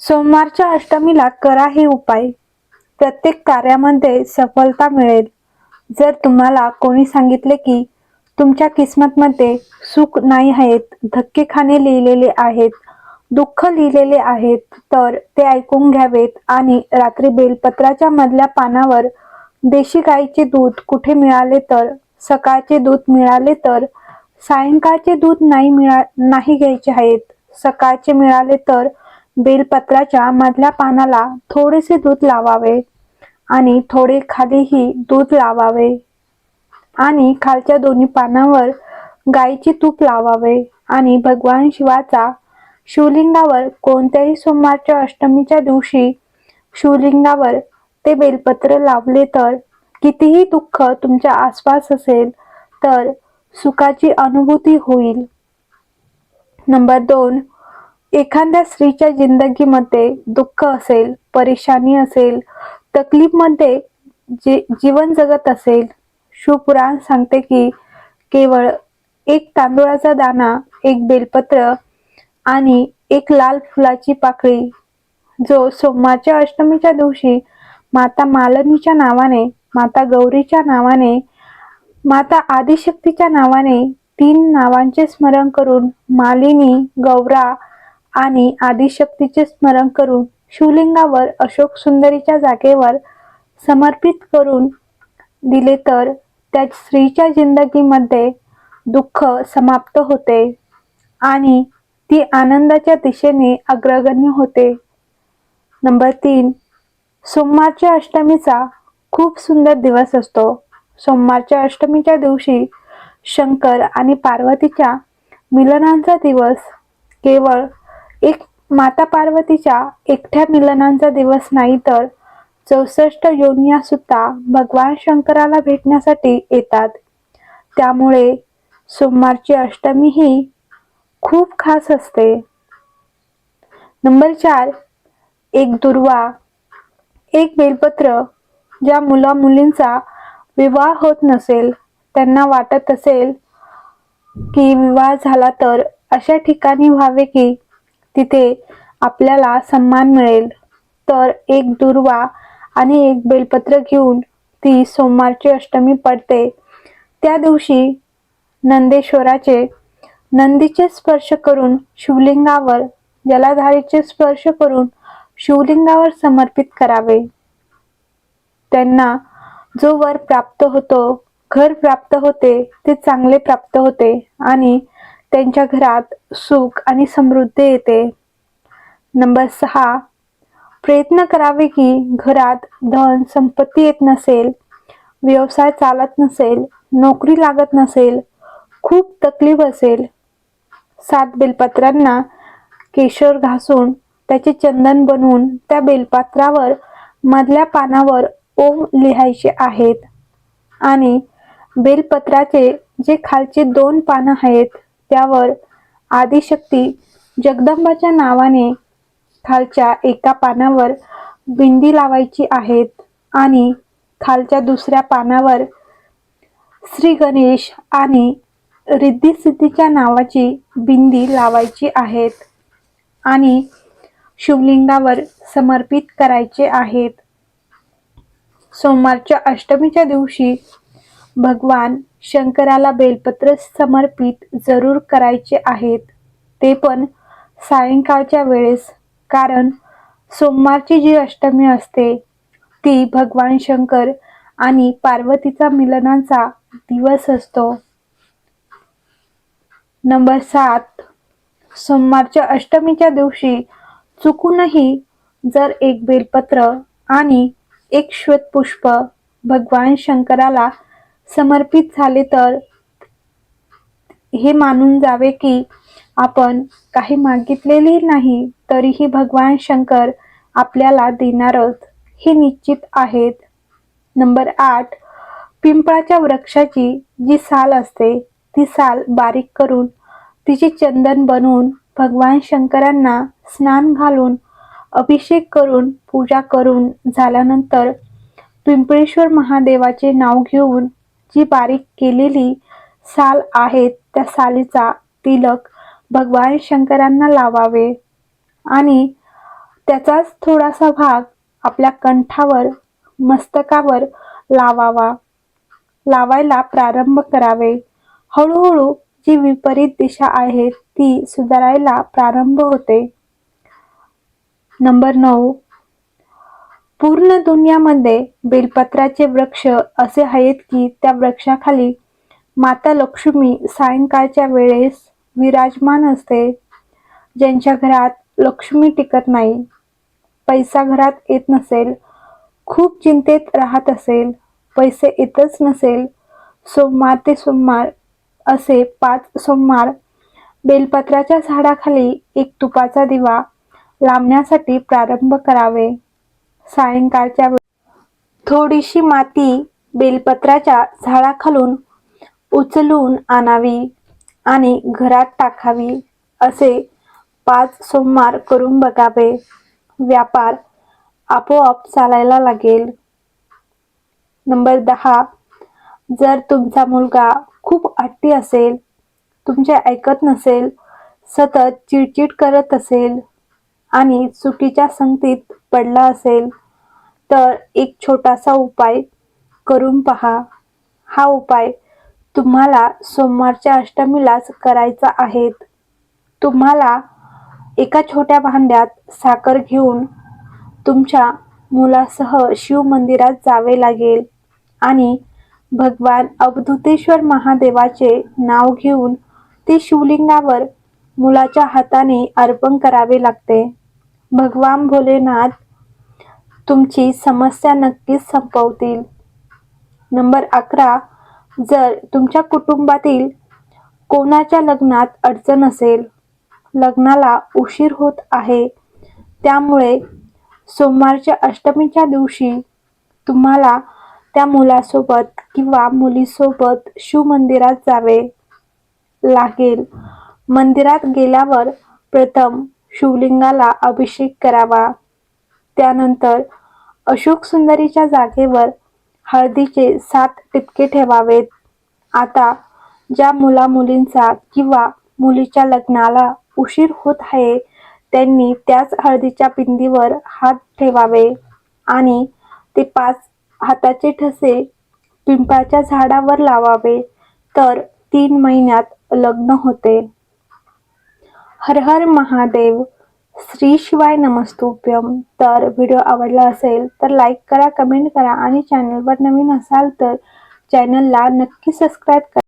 सोमवारच्या अष्टमीला करा हे उपाय. प्रत्येक कार्यामध्ये सफलता मिळेल. जर तुम्हाला कोणी सांगितले की तुमच्या किस्मतमध्ये सुख नाही आहेत धक्के खाणे लिहिलेले आहेत दुःख लिहिलेले आहेत तर ते ऐकून घ्यावेत आणि रात्री बेलपत्राच्या मधल्या पानावर देशी गाईचे दूध कुठे मिळाले तर सकाळचे दूध मिळाले तर सायंकाळचे दूध नाही मिळा नाही घ्यायचे आहेत सकाळचे मिळाले तर बेलपत्राच्या मधल्या पानाला थोडेसे दूध लावावे आणि थोडे खालीही दूध लावावे आणि खालच्या दोन्ही पानावर गायीचे तूप लावावे आणि भगवान शिवाचा शिवलिंगावर कोणत्याही सोमवारच्या अष्टमीच्या दिवशी शिवलिंगावर ते बेलपत्र लावले तर कितीही दुःख तुमच्या आसपास असेल तर सुखाची अनुभूती होईल. नंबर दोन एखाद्या स्त्रीच्या जिंदगीमध्ये दुःख असेल परेशानी असेल तकलीफमध्ये जे जीवन जगत असेल शिवपुराण सांगते की केवळ एक तांदूळाचा दाणा एक बेलपत्र आणि एक लाल फुलाची पाकळी जो सोमवारच्या अष्टमीच्या दिवशी माता मालनीच्या नावाने माता गौरीच्या नावाने माता आदिशक्तीच्या नावाने तीन नावांचे स्मरण करून मालिनी गौरा आणि आदिशक्तीचे स्मरण करून शिवलिंगावर अशोक सुंदरीच्या जागेवर समर्पित करून दिले तर त्या स्त्रीच्या जिंदगीमध्ये दुःख समाप्त होते आणि ती आनंदाच्या दिशेने अग्रगण्य होते. नंबर तीन सोमवारच्या अष्टमीचा खूप सुंदर दिवस असतो. सोमवारच्या अष्टमीच्या दिवशी शंकर आणि पार्वतीच्या मिलनाचा दिवस केवळ एक माता पार्वतीच्या एकट्या मिलनांचा दिवस नाही तर चौसष्ट योनिया सुद्धा भगवान शंकराला भेटण्यासाठी येतात. त्यामुळे सोमवारची अष्टमी ही खूप खास असते. नंबर चार एक दुर्वा एक बेलपत्र ज्या मुला मुलींचा विवाह होत नसेल त्यांना वाटत असेल की विवाह झाला तर अशा ठिकाणी व्हावे की तिथे आपल्याला सन्मान मिळेल. तर एक दुर्वा आणि एक बेलपत्र घेऊन ती सोमवारची अष्टमी पडते. त्या दिवशी नंदेश्वराचे नंदीचे स्पर्श करून शिवलिंगावर जलाधारीचे स्पर्श करून शिवलिंगावर समर्पित करावे. त्यांना जो वर प्राप्त होतो घर प्राप्त होते ते चांगले प्राप्त होते आणि त्यांच्या घरात सुख आणि समृद्धी येते. नंबर सहा प्रयत्न करावे की घरात धन संपत्ती येत नसेल व्यवसाय चालत नसेल नोकरी लागत नसेल खूप तकलीफ असेल. सात बेलपत्रांना केशर घासून त्याचे चंदन बनवून त्या बेलपत्रावर मधल्या पानावर ओम लिहायचे आहेत. आणि बेलपत्राचे जे खालचे दोन पानं आहेत त्यावर आदिशक्ती जगदंबाच्या नावाने खालच्या एका पानावर बिंदी लावायची आहेत आणि खालच्या दुसऱ्या पानावर श्री गणेश आणि रिद्धी सिद्धीच्या नावाची बिंदी लावायची आहेत आणि शिवलिंगावर समर्पित करायचे आहेत. सोमवारच्या अष्टमीच्या दिवशी भगवान शंकराला बेलपत्र समर्पित जरूर करायचे आहेत. ते पण सायंकाळच्या वेळेस कारण सोमवारची जी अष्टमी असते ती भगवान शंकर आणि पार्वतीचा मिलनाचा दिवस असतो. नंबर सात. सोमवारच्या अष्टमीच्या दिवशी चुकूनही जर एक बेलपत्र आणि एक श्वेतपुष्प भगवान शंकराला समर्पित झाले तर? हे मानून जावे की आपण काही मागितलेले नाही तरीही भगवान शंकर आपल्याला देणारच. हे निश्चित आहेत. नंबर आठ. पिंपळाच्या वृक्षाची जी साल असते ती साल बारीक करून तिचे चंदन बनवून भगवान शंकरांना स्नान घालून अभिषेक करून पूजा करून झाल्यानंतर पिंपळेश्वर महादेवाचे नाव घेऊन जी बारीक केलेली साल आहेत त्या सालीचा तिलक भगवान शंकरांना लावावे. आणि त्याचाच थोडासा भाग आपल्या कंठावर मस्तकावर लावावा. लावायला प्रारंभ करावे. हळूहळू जी विपरीत दिशा आहे ती सुधारायला प्रारंभ होते. नंबर नऊ. पूर्ण दुनियामध्ये बेलपत्राचे वृक्ष असे आहेत की त्या वृक्षाखाली माता लक्ष्मी सायंकाळच्या वेळेस विराजमान असते ज्यांच्या घरात लक्ष्मी टिकत नाही पैसा घरात येत नसेल खूप चिंतेत राहत असेल पैसे येतच नसेल सोमवार ते सोमवार असे पाच सोमवार बेलपत्राच्या झाडाखाली एक तुपाचा दिवा लावण्यासाठी प्रारंभ करावे. सायंकाळच्या थोडीशी माती बेलपत्राच्या झाडाखालून उचलून आणावी आणि घरात टाकावी असे पाच सोमवार करून बघावे. व्यापार आपोआप चालायला लागेल. नंबर दहा. जर तुमचा मुलगा खूप हट्टी असेल तुमचे ऐकत नसेल सतत चिडचिड करत असेल आणि चुकीच्या संगतीत पडला असेल तर एक छोटासा उपाय करून पहा. हा उपाय तुम्हाला सोमवारच्या अष्टमीलाच करायचा आहे. तुम्हाला एका छोट्या भांड्यात साखर घेऊन तुमच्या मुलासह शिव मंदिरात जावे लागेल आणि भगवान अवधुतेश्वर महादेवाचे नाव घेऊन ते शिवलिंगावर मुलाच्या हाताने अर्पण करावे लागते. भगवान भोलेनाथ तुमची समस्या नक्कीच संपवतील. नंबर अकरा जर तुमच्या कुटुंबातील कोणाच्या लग्नात अडचण असेल लग्नाला उशीर होत आहे त्यामुळे सोमवारच्या अष्टमीच्या दिवशी तुम्हाला त्या मुलासोबत किंवा मुलीसोबत शिवमंदिरात जावे लागेल. मंदिरात गेल्यावर प्रथम शिवलिंगाला अभिषेक करावा. त्यानंतर अशोक सुंदरीच्या जागेवर हळदीचे सात टिपके ठेवावेत. आता ज्या मुला मुलींचा किंवा मुलीच्या लग्नाला उशीर होत आहे त्यांनी त्याच हळदीच्या पिंदीवर हात ठेवावे आणि ते पाच हाताचे ठसे पिंपळाच्या झाडावर लावावे. तर तीन महिन्यात लग्न होते. हर हर महादेव. श्री शिवाय नमस्तुभ्यम तर व्हिडिओ आवडला असेल तर लाईक करा कमेंट करा आणि चॅनलवर नवीन असाल तर चॅनलला नक्की सबस्क्राईब करा.